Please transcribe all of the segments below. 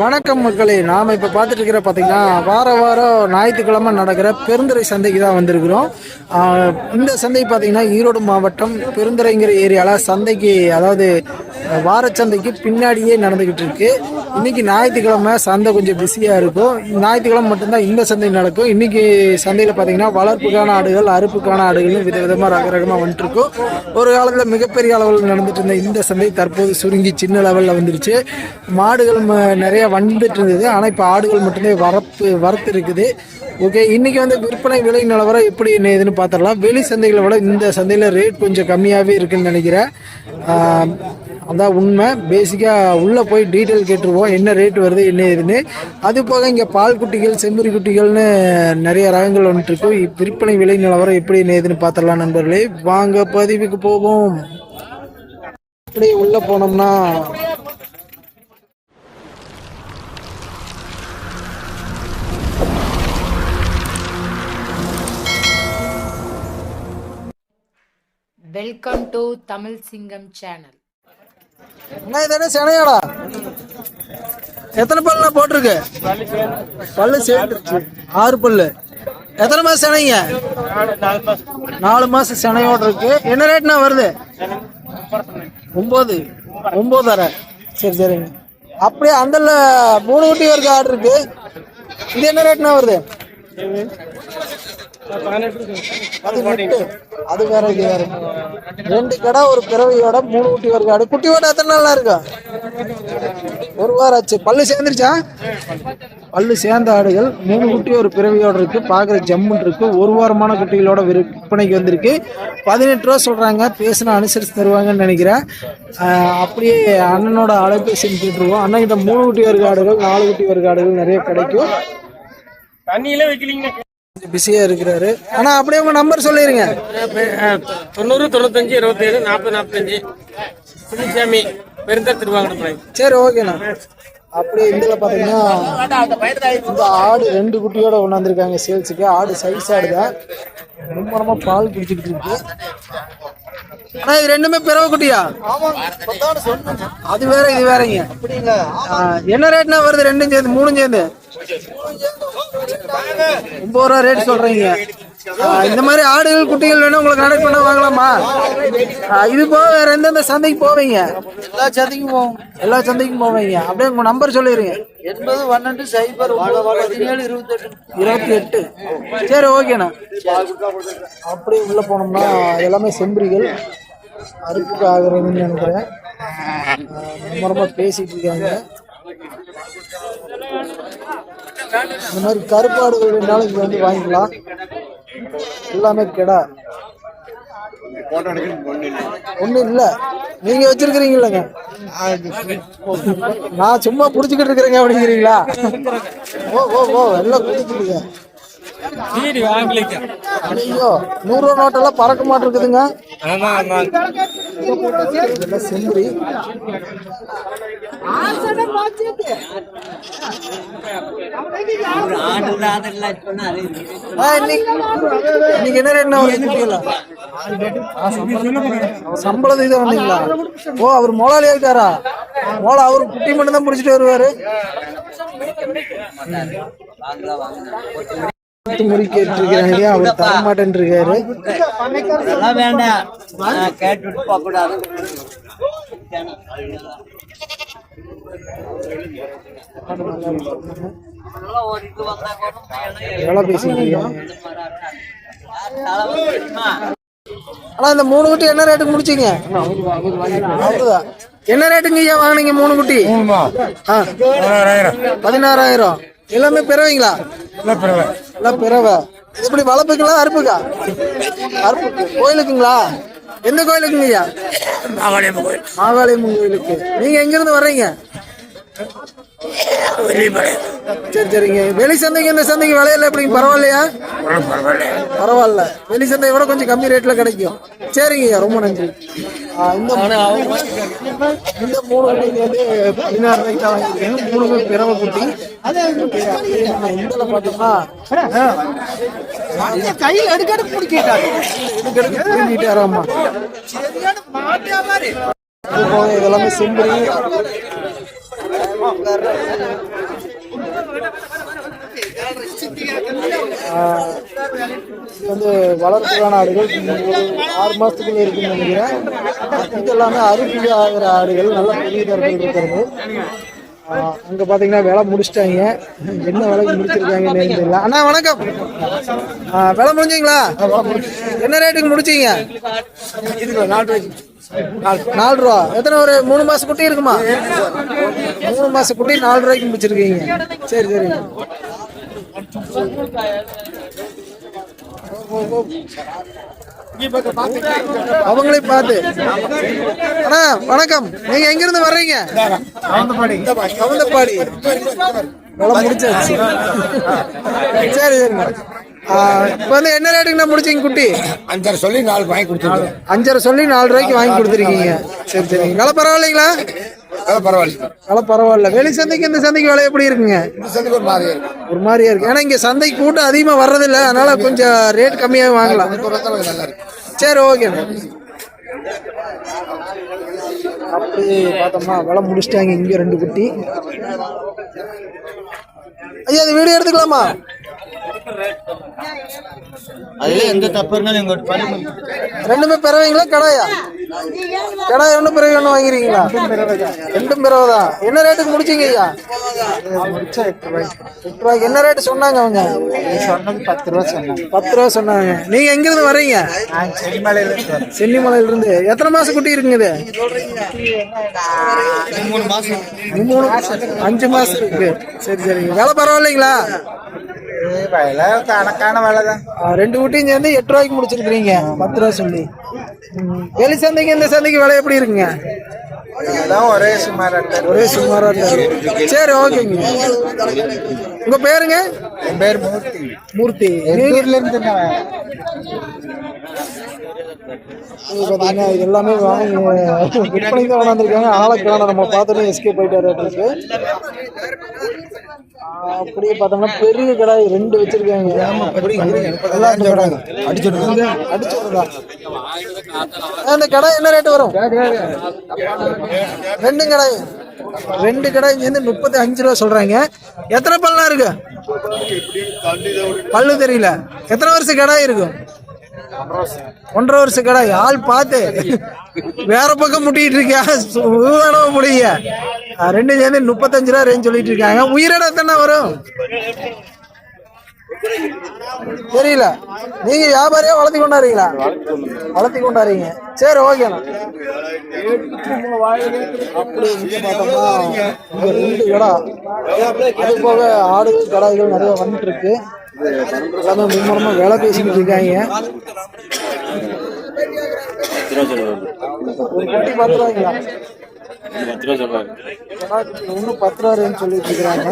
வணக்கம் மக்களே. நாம் இப்போ பார்த்துட்டு இருக்கிற பார்த்தீங்கன்னா வார வாரம் ஞாயிற்றுக்கிழமை நடக்கிற பெருந்துறை சந்தைக்கு தான் வந்திருக்கிறோம். இந்த சந்தை பார்த்தீங்கன்னா ஈரோடு மாவட்டம் பெருந்துறைங்கிற ஏரியாவில் சந்தைக்கு அதாவது வாரச்சந்தைக்கு பின்னாடியே நடந்துக்கிட்டு இருக்கு. இன்னைக்கு ஞாயிற்றுக்கிழமை சந்தை கொஞ்சம் பிஸியாக இருக்கும். ஞாயிற்றுக்கிழமை மட்டும்தான் இந்த சந்தை நடக்கும். இன்னைக்கு சந்தையில் பார்த்தீங்கன்னா வளர்ப்புக்கான ஆடுகள் அறுப்புக்கான ஆடுகள்னு விதவிதமாக ரக ரகமாக வந்துட்டுருக்கும் ஒரு காலத்தில் மிகப்பெரிய அளவில் நடந்துட்டு இருந்த இந்த சந்தை தற்போது சுருங்கி சின்ன லெவலில் வந்துருச்சு. மாடுகள் ம- நிறைய வந்துட்டு இருந்தது. ஆனால் இப்போ ஆடுகள் மட்டும்தான் வரப்பு வரத்து இருக்குது. ஓகே இன்றைக்கி வந்து விற்பனை விலை நிலவரம் எப்படி என்ன ஏதுன்னு பார்த்துடலாம் வெளி சந்தைகளை விட இந்த சந்தையில் ரேட் கொஞ்சம் கம்மியாகவே இருக்குன்னு நினைக்கிறேன். அதான் உண்மை. பேசிக்காக உள்ளே போய் டீட்டெயில் கேட்டுருவோம். என்ன ரேட் வருது என்ன ஏதுன்னு அது போக இங்கே பால் குட்டிகள் செம்பரி குட்டிகள்னு நிறைய ரகங்கள் வந்துட்டுருக்கும் விற்பனை விலை நிலவரம் எப்படி என்ன ஏதுன்னு பார்த்துடலாம் நண்பர்களே. வாங்க பதிவுக்கு போவோம். அப்படியே உள்ளே போனோம்னா வெல்கம் டு தமிழ் சிங்கம் சேனல் என்ன இதானே சினையாடா? எத்தனை பல்லுண்ணா போட்டிருக்கு? பல்லு சேர்ந்துருச்சு. ஆறு பல்லு. எத்தனை மாசம் சினைங்க? நாலு மாசம் சினையோட இருக்கு. என்ன ரேட்னா வருது? ஒம்பது. ஒம்பது சரி சரிங்க. அப்படியே அந்த மூணு குட்டி வரைக்கும் ஆர்டர் இருக்கு. இது என்ன ரேட்னா வருது? அது அது வேற இது வேற ரெண்டு கடை ஒரு பிறவையோட மூணு குட்டி ஒரு காடு குட்டியோட எத்தனை நாளா இருக்கா ஒரு வாரம் ஆச்சு பல்லு சேர்ந்துருச்சா பல்லு சேர்ந்த ஆடுகள் மூணு குட்டி ஒரு பிறவியோட இருக்கு பாக்குற ஜம்முன் இருக்கு ஒரு வாரமான குட்டிகளோட விற்பனைக்கு வந்திருக்கு பதினெட்டு ரூபா சொல்றாங்க பேசினா அனுசரிச்சு தருவாங்கன்னு நினைக்கிறேன் அப்படியே அண்ணனோட அலைபேசி கேட்டுருவோம் அண்ணன் கிட்ட மூணு குட்டி ஒரு ஆடுகள் நாலு குட்டி ஒரு ஆடுகள் நிறைய கிடைக்கும் தண்ணியில வைக்கலீங்க பிஸியா இருக்கிறாரு. ஆனா அப்படியே உங்க நம்பர் சொல்லிருங்க. தொண்ணூறு தொண்ணூத்தஞ்சு இருபத்தேழு நாற்பது நாற்பத்தஞ்சு. புதுசாமி பெருந்தர் திருவாங்கடம் சரி ஓகேண்ணா அப்படியே இதில் பார்த்தீங்கன்னா இந்த ஆடு ரெண்டு குட்டியோட கொண்டாந்துருக்காங்க சேல்ஸுக்கு. ஆடு சைஸ் ஆடு தான். ரொம்ப ரொம்ப பால் குடிச்சிக்கிட்டு இருக்கு. அண்ணா இது ரெண்டுமே பிறவை குட்டியா? அது வேற இது வேறங்க. என்ன ரேட்னா வருது? ரெண்டும் சேர்ந்து மூணும் சேர்ந்து? ஒன்பது ரூபா ரேட் சொல்றீங்க. இந்த மாதிரி ஆடுகள் குட்டிகள் வேணும் உங்களுக்கு கனெக்ட் பண்ண வாங்கலாமா? இது போக வேற எந்தெந்த சந்தைக்கு போவீங்க? எல்லா சந்தைக்கும் போவோம். எல்லா சந்தைக்கும் போவீங்க. அப்படியே உங்க நம்பர் சொல்லிடுங்க. எண்பது பன்னெண்டு சைபர் பதினேழு இருபத்தெட்டு. இருபத்தி எட்டு சரி ஓகேண்ணா அப்படியே உள்ள போனோம்னா எல்லாமே செம்பரிகள். அறுப்புக்கு ஆகுறதுன்னு நினைக்கிறேன். ரொம்ப ரொம்ப பேசிட்டு இருக்காங்க. இந்த மாதிரி கருப்பாடுகள் வேணாலும் இங்க வந்து வாங்கிக்கலாம். எல்லாமே கிடா. ஒண்ணும் இல்ல. நீங்க வச்சிருக்கிறீங்களங்க நான் சும்மா புடிச்சுக்கிட்டு இருக்கிறேங்க அப்படிங்கிறீங்களா? ஓ ஓ ஓ எல்லாம் வாங்கலிக்க ஐயோ நூறு ரூபா நோட்டெல்லாம் பறக்க மாட்டிருக்குதுங்க செம்பரி இன்னைக்கு என்ன ரேட்னா சம்பளம் இது வந்தீங்களா ஓ அவர் மோளாளி இருக்காரா மோளா அவர் குட்டி மட்டும் தான் பிடிச்சிட்டு வருவாரு முறை கேட்டிருக்கிறாங்க அவர் தர மாட்டேன் இருக்காரு வேண்டாம். கூடாது எவ்வளோ பேசிக்கிறீங்க ஆனா இந்த மூணு குட்டி என்ன ரேட்டுக்கு முடிச்சீங்க? அவ்வளவுதான். என்ன ரேட்டுங்க ஐயா வாங்குனீங்க மூணு குட்டி. பதினாறாயிரம். எல்லாமே பிறவைங்களா? எல்லாம் பிறவை. எப்படி வளர்ப்புங்களா அறுப்புக்கா? அறுப்புக்கு. கோயிலுக்குங்களா? எந்த கோயிலுக்குங்க ஐயா? மாகாளியம்மன் கோயிலுக்கு. நீங்க எங்க இருந்து வர்றீங்க? சரி சரிங்க. வெளி சந்தைக்கு இந்த சந்தைக்கு விலையில எப்படிங்க? பரவாயில்லையா? பரவாயில்ல. வெளி சந்தையை விட கொஞ்சம் கம்மி ரேட்ல கிடைக்கும். சரிங்க ரொம்ப நன்றி. இந்த இந்த மூணு குட்டிங்க வந்து பதினாறு ரூபாய்க்கு தான் வாங்கியிருக்கேன் மூணு பேர் பிறவை குட்டி. பார்த்தோம்னா கையில் எடுக்கெடுக்க எடுக்கெடுக்க இதெல்லாமே செம்பரி வந்து வளர்ப்புறான ஆடுகள் ஆறு மாசத்துக்குள்ள இருக்குன்னு நினைக்கிறேன் இது எல்லாமே அறுப்பு ஆகிற ஆடுகள் நல்லா பெரிய தரத்தில் இருக்கிறது ஆஹ் அங்க பாத்தீங்கன்னா வேலை முடிச்சிட்டாங்க என்ன வேலைக்கு முடிச்சிருக்காங்கன்னு தெரியல அண்ணா வணக்கம் வேலை முடிஞ்சீங்களா? என்ன ரேட்டுக்கு முடிச்சீங்க இதுக்கு நாட்டு நாலு ரூபா எத்தனை ஒரு மூணு மாசம் குட்டி இருக்குமா? மூணு மாசம் குட்டி நாலு ரூபாய்க்கு முடிச்சிருக்கீங்க. சரி சரி. அவங்களே பார்த்து. அண்ணா வணக்கம். நீங்க எங்க இருந்து வர்றீங்க? கவுந்தப்பாடி. முடிச்சாச்சு. சரி சரிங்க இப்போ வந்து என்ன ரேட்டுக்கு முடிச்சீங்க குட்டி? அஞ்சரை சொல்லி நாலு வாங்கி கொடுத்துருக்கோம் அஞ்சரை சொல்லி நாலு ரூபாய்க்கு வாங்கி கொடுத்துருக்கீங்க. சரி சரிங்க விலை பரவாயில்லைங்களா? பரவாயில்ல விலை பரவாயில்ல. வெளி சந்தைக்கு இந்த சந்தைக்கு விலை எப்படி இருக்குங்க? இந்த சந்தைக்கு ஒரு மாதிரி இருக்கு. ஒரு மாதிரியா இருக்கு. ஏன்னா இங்க சந்தைக்கு கூட்டம் அதிகமா வர்றதில்ல. அதனால கொஞ்சம் ரேட் கம்மியாக வாங்கலாம். நல்லா சரி ஓகே அப்படி பார்த்தோம்னா விலை முடிச்சிட்டாங்க இங்க ரெண்டு குட்டி. ஐயா அது வீடியோ எடுத்துக்கலாமா? அதுல எந்த தப்பு இருந்தாலும் எங்க பண்ணி ரெண்டுமே பிறவைங்களா? கடாயா? கடாய் ஒன்றும் பிறவை ஒன்று வாங்கிறீங்களா ரெண்டும் பிறவை தான் என்ன ரேட்டுக்கு முடிச்சீங்க ஐயா? எட்டு ரூபாய்க்கு என்ன ரேட்டு சொன்னாங்க அவங்க? சொன்னது பத்து ரூபா சொன்னாங்க. பத்து ரூபா சொன்னாங்க நீங்க எங்க இருந்து வர்றீங்க? நான் செடிமலையில சென்னிமலையில இருந்து எத்தனை மாசம் குட்டி இருக்குங்க இது? மூணு மாசம். அஞ்சு மாசம் இருக்கு. சரி சரிங்க. விலை பரவாயில்லைங்களா? வேலை கணக்கான வேலை தான் ரெண்டு குட்டியும் சேர்ந்து எட்டு ரூபாய்க்கு முடிச்சிருக்கிறீங்க. பத்து ரூபா சொல்லி. வெளி சந்தைக்கு இந்த சந்தைக்கு விலை எப்படி இருக்குங்க? ஒரே சுமார் ஒரே சுமாரா சரி ஓகேங்க. உங்க பேருங்க? என் பேர் மூர்த்தி. மூர்த்தி. எங்கூர்ல இருந்து இது எல்லாமே வாங்கி விற்பனைக்கு தான் கொண்டாந்துருக்காங்க. ஆளக்கான நம்ம பார்த்துட்டு எஸ்கே போயிட்டாரு இருக்கு அப்படியே பார்த்தோம்னா பெரிய கடாய் ரெண்டு வச்சிருக்காங்க. அந்த கடாய். என்ன ரேட் வரும்? ரெண்டு கடாய். ரெண்டு கடாய் சேர்ந்து முப்பத்தி அஞ்சு ரூபா சொல்றாங்க. எத்தனை பல்லாம் இருக்கு? பல்லு தெரியல. எத்தனை வருஷம் கடாய் இருக்கும் ஒன்றரை வருஷம் கடை ஆள் பார்த்து. வேற பக்கம் முட்டிட்டு இருக்கியா? முடிய. ரெண்டு சேர்ந்து முப்பத்தஞ்சு ரூபா ரேஞ்ச் சொல்லிட்டு இருக்காங்க. உயிரிட தானே வரும்? தெரியல. நீங்க வியாபாரியா வளர்த்தி கொண்டாடுறீங்களா? வளர்த்தி கொண்டாடுறீங்க. சரி ஓகேண்ணா அப்படி இங்க பார்த்தோம்னா இங்க ரெண்டு இடம். அது போக ஆடு கடாய்கள் நிறைய வந்துட்டு இருக்கு. எல்லாமே மும்முரமா வேலை பேசிக்கிட்டு இருக்காங்க. ஒரு பத்து ரூபாய்ங்களா ஒன்று பத்து ரூபா ரேஞ்ச் சொல்லிட்டு இருக்கிறாங்க.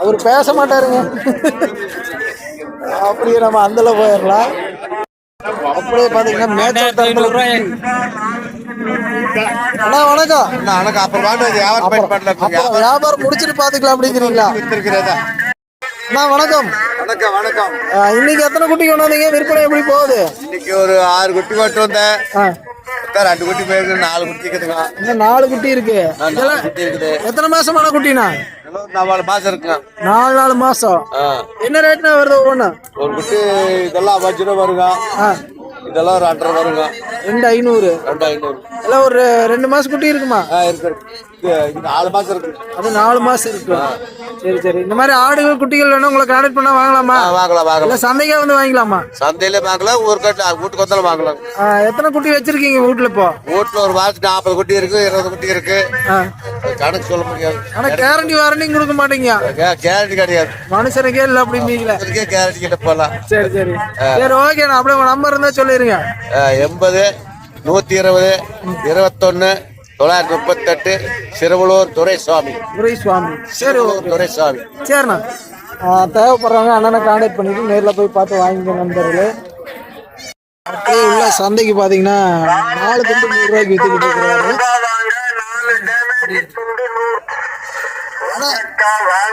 அவர் பேச மாட்டாருங்க. அப்படியே நம்ம அந்தல போயிடலாம். அப்படியே பாத்தீங்கன்னா மேட்ச் அண்ணா வணக்கம். எனக்கு அப்புறம் வியாபாரம் பண்ணல வியாபாரம் முடிச்சிட்டு பாத்துக்கலாம் அப்படிங்கிறீங்களா இருக்கிறதா அண்ணா வணக்கம். வணக்கம் வணக்கம். இன்னைக்கு எத்தனை குட்டி கொண்டாந்தீங்க விற்பனை எப்படி போகுது? இன்னைக்கு ஒரு ஆறு குட்டி மட்டும் வந்தேன். ரெண்டு குட்டி போயிருக்கு நாலு குட்டி இருக்குதுங்க. இன்னும் நாலு குட்டி இருக்கு. குட்டி இருக்குது. எத்தனை மாசமான குட்டினா நாலு மாசம் இருக்குங்க. நாலு நாலு மாசம். என்ன ரேட்னா வருது ஒவ்வொன்று ஒரு குட்டி இதெல்லாம் அஞ்சு ரூபா வருங்க இதெல்லாம் ஒரு ரெண்டரை வருங்க. ரெண்டு ஐநூறு. ரெண்டு ஐநூறு. எல்லாம் ஒரு ரெண்டு மாசம் குட்டி இருக்குமா? இருக்கு. நாலு மாசம் இருக்கு. அது நாலு மாசம் இருக்கு. சரி சரி. இந்த மாதிரி ஆடுகள் குட்டிகள் வேணும் உங்களை கான்டாக்ட் பண்ணா வாங்கலாமா? ஆ, வாங்கலாம் இல்ல வாங்கலாம் சந்தைக்கே வந்து வாங்கிக்கலாமா? சந்தையில வாங்கலாம் ஒரு கட்டு வீட்டுக்கு வந்தாலும் வாங்கலாம். எத்தனை குட்டி வச்சிருக்கீங்க வீட்டுல இப்போ? வீட்டுல ஒரு மாசத்துக்கு நாற்பது குட்டி இருக்கு இருபது குட்டி இருக்கு. கணக்கு சொல்ல முடியாது. ஆனா கேரண்டி வாரண்டியும் கொடுக்க மாட்டீங்க. கேரண்டி கிடையாது. மனுஷனுக்கே இல்லை அப்படிம்பீங்களே அதுக்கே கேரண்டி கிட்ட போகலாம் சரி சரி. சரி ஓகே நான் அப்படியே உங்க நம்பர் இருந்தா சொல்லிருங்க. எண்பது நூத்தி இருபது இருபத்தொன்னு தொள்ளாயிரத்தி முப்பத்தெட்டு சிறுவலூர் துரைசாமி. துரை சுவாமி சரி ஓகே. துரைசாமி. சரிண்ணா. தேவைப்படுறவங்க அண்ணனை கான்டாக்ட் பண்ணிட்டு நேர்ல போய் பார்த்து வாங்கிக்க நண்பர்களே. அப்படியே உள்ள சந்தைக்கு பாத்தீங்கன்னா நாலு துண்டு நூறு ரூபாய்க்கு வித்துக்கிட்டு இருக்கிறாரு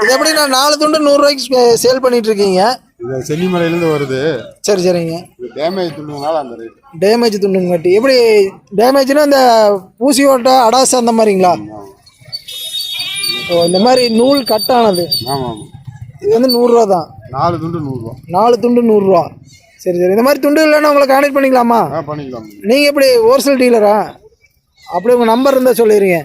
இது எப்படி நான் நாலு துண்டு நூறு ரூபாய்க்கு சேல் பண்ணிட்டு இருக்கீங்க? இது சென்னிமலையிலேருந்து வருது. சரி சரிங்க. இது டேமேஜ் துண்டுனால அந்த ரேட் டேமேஜ் துண்டுங்கட்டி எப்படி டேமேஜ்னா இந்த ஊசி ஓட்ட அடாசு அந்த மாதிரிங்களா? ஓ இந்த மாதிரி நூல் கட்டானது ஆமாம் ஆமாம். இது வந்து நூறுரூவா தான். நாலு துண்டு நூறுரூவா. நாலு துண்டு நூறுரூவா. சரி சரி. இந்த மாதிரி துண்டு இல்லைன்னா உங்களை கான்டெக்ட் பண்ணிக்கலாமா? ஆ பண்ணிக்கலாம் நீங்கள் எப்படி ஹோல்சேல் டீலரா அப்படியே உங்கள் நம்பர் இருந்தால் சொல்லிடுங்க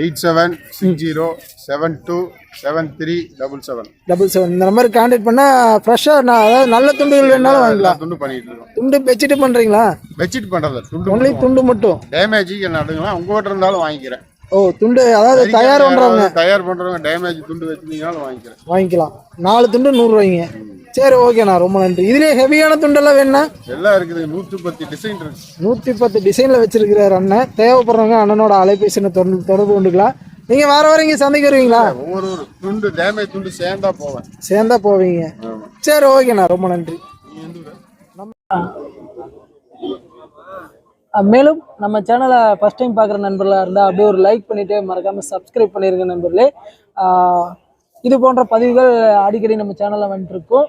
eight seven six zero seven two seven three double seven. Double seven. இந்த நம்பருக்கு கான்டெக்ட் பண்ணால் ஃப்ரெஷ்ஷாக நான் அதாவது நல்ல துண்டுகள் வேணாலும் வாங்கிக்கலாம். துண்டு பண்ணிட்டு இருக்கோம். துண்டு வச்சுட்டு பண்ணுறீங்களா பெட்ஷீட் பண்ணுறது துண்டு ஒன்லி துண்டு மட்டும். டேமேஜ் நடுங்களா உங்ககிட்ட இருந்தாலும் வாங்கிக்கிறேன். ஓ துண்டு அதாவது தயார் பண்ணுறவங்க தயார் பண்ணுறவங்க டேமேஜ் துண்டு வச்சிருந்தீங்கனாலும் வாங்கிக்கிறேன். வாங்கிக்கலாம். நாலு துண்டு நூறுரூவாய்ங்க சரி ஓகேண்ணா ரொம்ப நன்றி. இதுலேயே ஹெவியான துண்டெல்லாம் வேணுண்ணா எல்லாம் இருக்குது. நூற்றி பத்து டிசைன் நூற்றி பத்து டிசைனில் வச்சிருக்கிறார் அண்ணன். தேவைப்படுறவங்க அண்ணனோட அலைபேசியில் தொடர்பு கொண்டுக்கலாம். நீங்கள் வார வாரம் இங்கே சந்தைக்கு வருவீங்களா? ஒவ்வொரு ஒரு துண்டு டேமேஜ் துண்டு சேர்ந்தா போவேன். சேர்ந்தா போவீங்க. சரி ஓகேண்ணா ரொம்ப நன்றி. மேலும் நம்ம சேனலை ஃபஸ்ட் டைம் பார்க்குற நண்பர்களாக இருந்தால் அப்படியே ஒரு லைக் பண்ணிவிட்டு மறக்காமல் சப்ஸ்கிரைப் பண்ணிருங்க நண்பர்களே. இது போன்ற பதிவுகள் அடிக்கடி நம்ம சேனலில் வந்துட்டுருக்கோம்